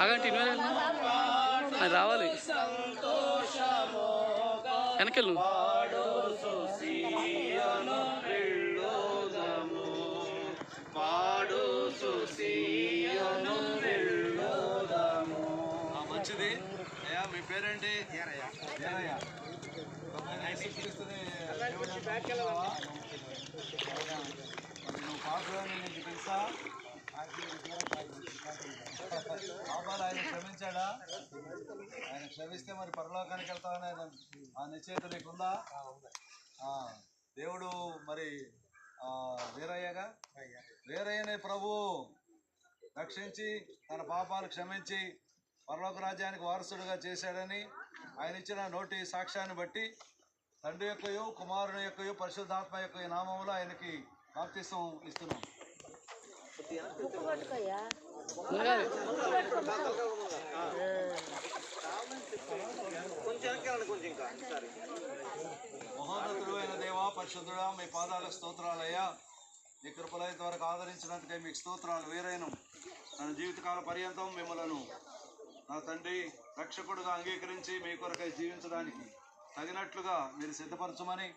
ఆగండి అది రావాలి. వెనకెళ్ళు. మంచిది. అయ్యా మీ పేరేంటి? నువ్వు పాస్ నీకు తెలుసా? పాపాలు ఆయన క్షమించాడా? ఆయన క్షమిస్తే మరి పరలోకానికి వెళ్తామని ఆయన ఆ నిశ్చయిత నీకుందా? దేవుడు మరి వీరయ్యగా? వీరయ్యనే ప్రభు రక్షించి తన పాపాలు క్షమించి పరలోక రాజ్యానికి వారసుడుగా చేశాడని ఆయన ఇచ్చిన నోటి సాక్ష్యాన్ని బట్టి తండ్రి యొక్కయు కుమారుని యొక్కయు పరిశుద్ధాత్మ యొక్క నామంలో ఆయనకి బాప్తిసం ఇస్తున్నాం. మునగాలి. మహోన్నతుడు అయిన దేవా పరిశుద్ధుడా మీ పాదాలకు స్తోత్రాలయ్యా. మీ కృపలైన వరకు ఆదరించినందుకే మీకు స్తోత్రాలు వేరైన. నా జీవితకాల పర్యంతం మిమ్మలను నా తండ్రి రక్షకుడుగా అంగీకరించి మీ కొరకై జీవించడానికి తగినట్లుగా మీరు సిద్ధపరచమని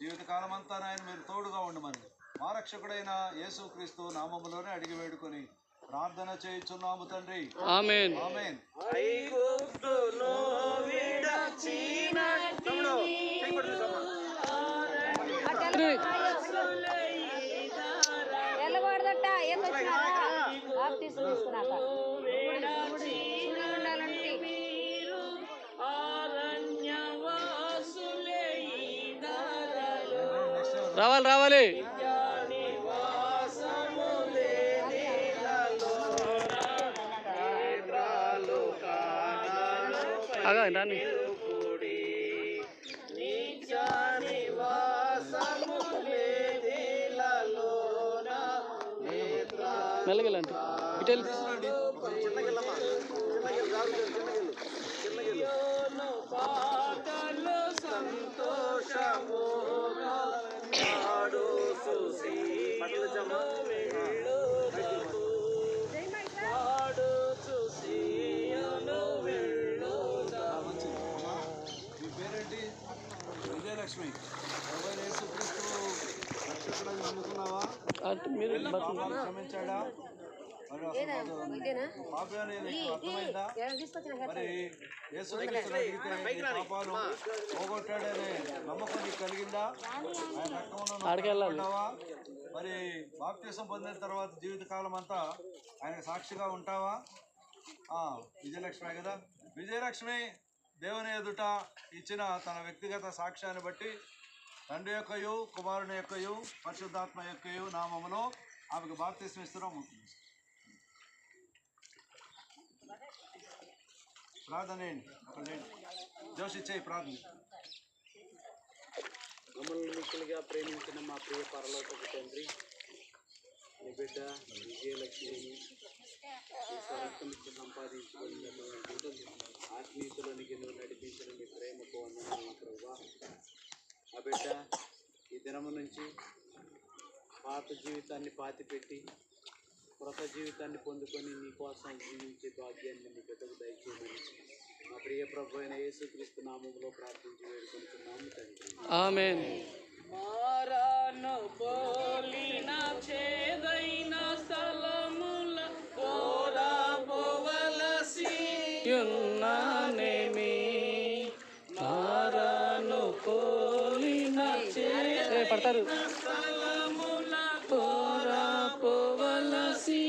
జీవితకాలం అంతా ఆయన మీరు తోడుగా ఉండమని. మా రక్షకుడైన యేసుక్రీస్తు నామములోనే అడిగి వేడుకొని ప్రార్థన చేయుచున్నాము తండ్రి. ఆమెన్. ఆమేన్. రావాలి రావాలి. ఆగా రాని మెల్లగెళ్ళండి ఇటు పోగొట్టాడనే నమ్మకం నీకు కలిగిందా? మరి బాప్తీసం పొందిన తర్వాత జీవితకాలం అంతా ఆయనకు సాక్షిగా ఉంటావా? ఆ, విజయలక్ష్మి కదా. విజయలక్ష్మి దేవుని ఎదుట ఇచ్చిన తన వ్యక్తిగత సాక్ష్యాన్ని బట్టి తండ్రి యొక్కయు కుమారుని యొక్కయు పరిశుద్ధాత్మ యొక్కయు నామములో ఆమెకు బాప్తీసం ఇస్తున్నాం. ప్రార్థన ఏంటి అక్కడ జోషి చేయి ప్రార్థన. మమ్మల్ని మిక్కులుగా ప్రేమించిన మా ప్రియ పరలోకపు తండ్రి నీ బిడ్డ విజయలక్ష్మిని ఈ స్వరక్తమిచ్చి సంపాదించుకున్నటువంటి ఆత్మీయతలోనికి నువ్వు నడిపించిన మీ ప్రేమకు వందనాలు ప్రభా. ఆ బిడ్డ ఈ దినము నుంచి పాత జీవితాన్ని పాతిపెట్టి కృత జీవితాన్ని పొందుకొని నీ కోసం జీవించే భాగ్యాన్ని నీ బిడ్డకు దయచేయమని మా ప్రియ ప్రభు అయిన యేసుక్రీస్తు నామంలో ప్రార్థించి వేడుకుంటున్నాము తండ్రి. మారాను పోలిన చేదైన స్థలముల కోరాబోవలసి యున్నానేమి మారాను పడతారు పోవలసి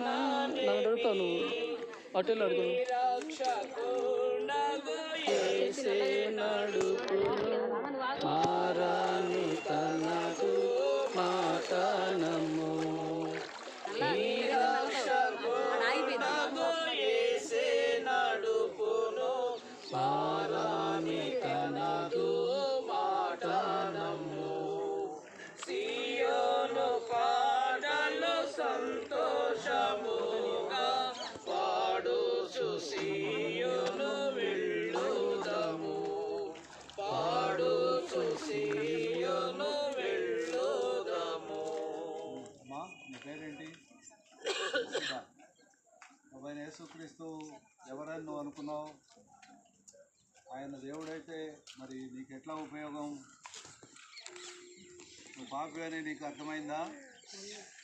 నన్ను అడుగుతావు నువ్వు? అటు అడుగు నడుపు యేసుక్రీస్తు ఎవరని నువ్వు అనుకున్నావు? ఆయన దేవుడైతే మరి నీకు ఎట్లా ఉపయోగం? నువ్వు పాపి అని నీకు అర్థమైందా?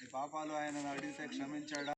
నీ పాపాలు ఆయన అడిగితే క్షమించాడా?